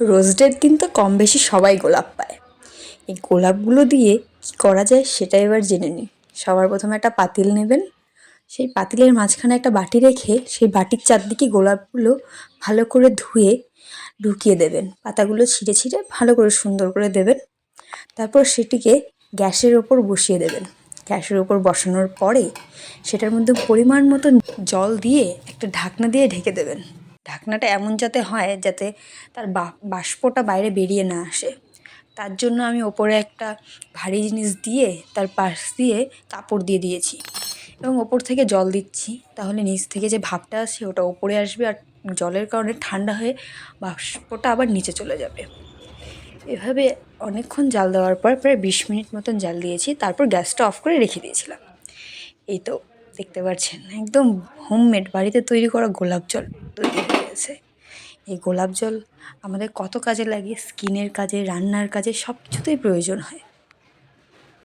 রোজ ডের দিন তো কম বেশি সবাই গোলাপ পায়। এই গোলাপগুলো দিয়ে কী করা যায় সেটা এবার জেনে নিই। সবার প্রথমে একটা পাতিল নেবেন। সেই পাতিলের মাঝখানে একটা বাটি রেখে সেই বাটির চারদিকে গোলাপগুলো ভালো করে ধুয়ে ঢুকিয়ে দেবেন। পাতাগুলো ছিঁড়ে ছিঁড়ে ভালো করে সুন্দর করে দেবেন। তারপর সেটিকে গ্যাসের ওপর বসিয়ে দেবেন। গ্যাসের ওপর বসানোর পরে সেটার মধ্যে পরিমাণ মতো জল দিয়ে একটা ঢাকনা দিয়ে ঢেকে দেবেন। ঢাকনাটা এমন যাতে হয় যাতে তার বাষ্পটা বাইরে বেরিয়ে না আসে। তার জন্য আমি ওপরে একটা ভারী জিনিস দিয়ে তার পাশ দিয়ে কাপড় দিয়ে দিয়েছি এবং ওপর থেকে জল দিচ্ছি। তাহলে নিচ থেকে যে ভাপটা আসে ওটা ওপরে আসবে আর জলের কারণে ঠান্ডা হয়ে বাষ্পটা আবার নিচে চলে যাবে। এভাবে অনেকক্ষণ জাল দেওয়ার পর প্রায় বিশ মিনিট মতন জাল দিয়েছি। তারপর গ্যাসটা অফ করে রেখে দিয়েছিলাম। এই তো দেখতে পাচ্ছেন? একদম হোমমেড বাড়িতে তৈরি করা গোলাপ জল তৈরি হয়ে গেছে। এই গোলাপ জল আমাদের কত কাজে লাগে? স্কিনের কাজে, রান্নার কাজে সব কিছুতেই প্রয়োজন হয়।